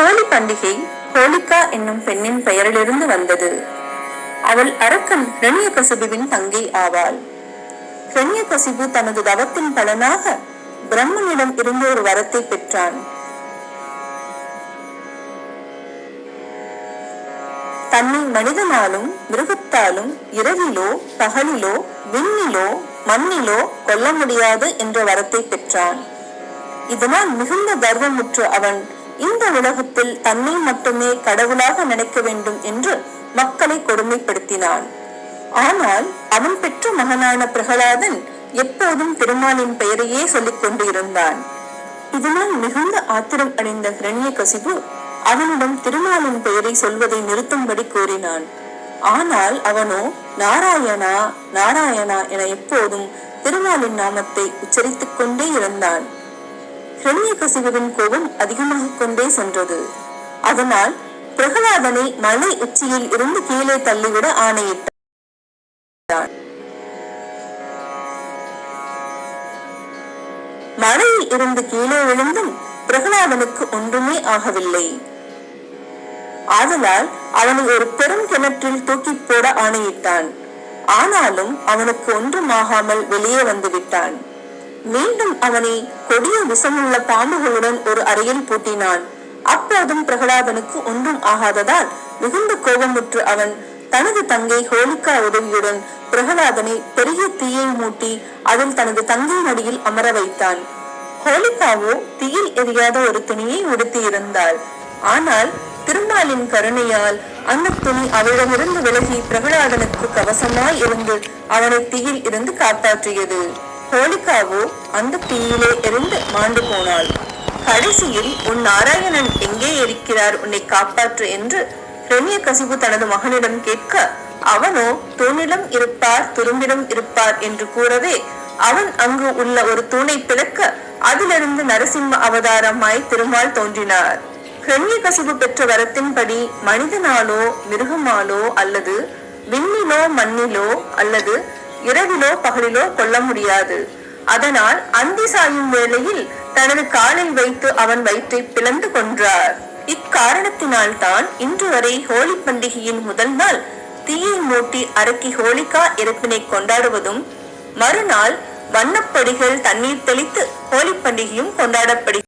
ஹோலி பண்டிகை ஹோலிகா என்னும் பெண்ணின் பெயரிலிருந்து வந்தது. அவள் அரக்கன் இரணியகசிபுவின் தங்கை ஆவாள். இரணியகசிபு தனது தவத்தின் பலனாக பிரம்மனிடம் இருந்து ஒரு வரத்தை பெற்றான். தன்னை மனிதனாலும் மிருகத்தாலும் இரவிலோ பகலிலோ விண்ணிலோ மண்ணிலோ கொல்ல முடியாது என்ற வரத்தை பெற்றான். இதனால் மிகுந்த கர்வமுற்று அவன் இந்த உலகத்தில் தன்னை மட்டுமே கடவுளாக நினைக்க வேண்டும் என்று மக்களை கொடுமைப்படுத்தினான். ஆனால் அவன் பெற்ற மகனான பிரகலாதன் எப்போதும் திருமாலின் பெயரையே சொல்லிக் கொண்டு இருந்தான் இதனால் மிகுந்த ஆத்திரம் அடைந்த ஹிரண்யகசிபு அவனிடம் திருமாலின் பெயரை சொல்வதை நிறுத்தும்படி கூறினான். ஆனால் அவனோ நாராயணா நாராயணா என எப்போதும் திருமாலின் நாமத்தை உச்சரித்துக் கொண்டே இருந்தான். ஹிரண்யகசிபுவின் கோபம் அதிகமாகிக் கொண்டே சென்றது. அதனால் பிரகலாதனை மலை உச்சியில் இருந்து கீழே தள்ளிவிட ஆணையிட்டான். மலையில் இருந்து கீழே விழுந்தும் பிரகலாதனுக்கு ஒன்றுமே ஆகவில்லை. ஆதலால் அவனை ஒரு பெரும் கிணற்றில் தூக்கி போட ஆணையிட்டான். ஆனாலும் அவனுக்கு ஒன்றும் ஆகாமல் வெளியே வந்து விட்டான். மீண்டும் அவனை கொடிய விஷமுள்ள பாம்புகளுடன் ஒரு அறையில் பூட்டினான். அப்போதும் பிரகலாதனுக்கு ஒன்றும் ஆகாததால் மிகுந்த கோபமுற்று அவன் தனது தங்கை ஹோலிகா உதவியுடன் பிரகலாதனை பெரிய தீயை மூட்டி அதில் தனது தங்கை நடியில் அமர வைத்தான். ஹோலிகாவோ தீயில் எரியாத ஒரு துணியை உடுத்தி இருந்தாள். ஆனால் திருமாலின் கருணையால் அந்த துணி அவளிடமிருந்து விலகி பிரகலாதனுக்கு கவசமாய் இருந்து அவனை தீயில் இருந்து காப்பாற்றியது. ஹோலிகாவோ அந்த தீயிலே இருந்து மாண்டு போனாள். கடைசியில் உன் நாராயணன் எங்கே இருக்கிறார்? உன்னை காப்பாற்று என்று ரம்ய கசிபு தனது மகனிடம் கேட்க அவனோ தூணிலும் இருப்பார் துரும்பிலும் இருப்பார் என்று கூறவே அவன் அங்கு உள்ள ஒரு தூணை பிளக்க அதிலிருந்து நரசிம்ம அவதாரமாய் திருமால் தோன்றினார். கிரண்ய கசிவு பெற்ற வரத்தின்படி மனிதனாலோ மிருகமாலோ அல்லது விண்ணிலோ மண்ணிலோ அல்லது இரவிலோ பகலிலோ கொல்ல முடியாது. அதனால் அந்தி சாயும் வேளையில் தனது காலில் வைத்து அவன் வயிற்றை பிளந்து கொன்றார். இக்காரணத்தினால் தான் இன்று வரை ஹோலி பண்டிகையின் முதல் நாள் தீயை மூட்டி அரக்கி ஹோலிகா இறப்பினை கொண்டாடுவதும் மறுநாள் வண்ணப்பொடிகள் தண்ணீர் தெளித்து ஹோலி பண்டிகையும் கொண்டாடப்படுகிறது.